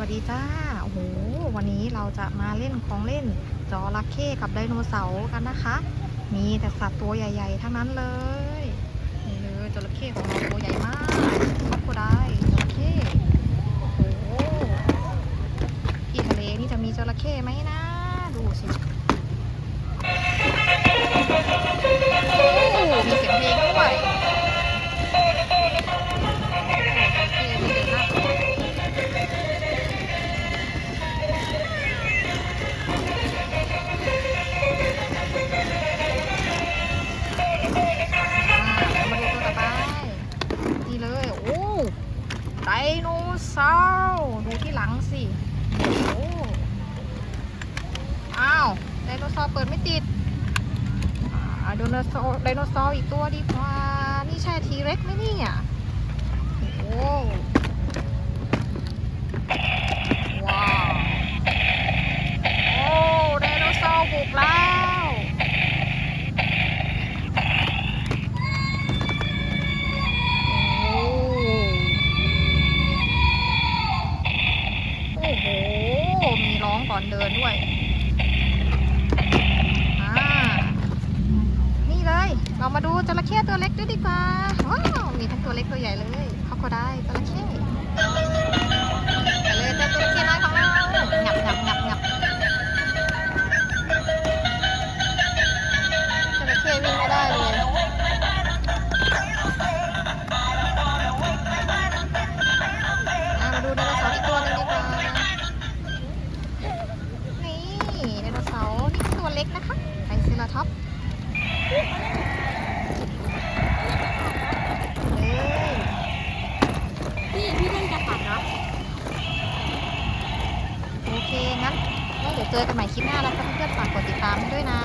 วัสดีจ้า โอ้โห วันนี้เราจะมาเล่นของเล่นจระเข้กับไดโนเสาร์กันนะคะ มีแต่สัตว์ตัวใหญ่ ๆ ทั้งนั้นเลย นี่เลยจระเข้ของเราตัวใหญ่มากครอบครัวได้จระเข้ โอ้โห ที่ทะเลนี่จะมีจระเข้ไหมนะ โนเสาร์ดูที่หลังสิโอ้อ้าวไดโนเสาร์เปิดไม่ติดอ่าไดโนเสาร์ไดโนเสาร์อีกตัวดีกว่า นี่ใช่ทีเร็กไหมเนี่ยโอ้ องก่อนเดินด้วยอ่านี่เลย เรามาดูจระเข้ตัวเล็กด้วยดีกว่า ว้าว มีทั้งตัวเล็กตัวใหญ่เลยเขาก็ได้จระเข้ พี่พี่เล่นกระปัดเนาะโอเคงั้นแล้วเดี๋ยวเจอกันใหม่คลิปหน้าแล้วเพื่อนๆฝากกดติดตามให้ด้วยนะ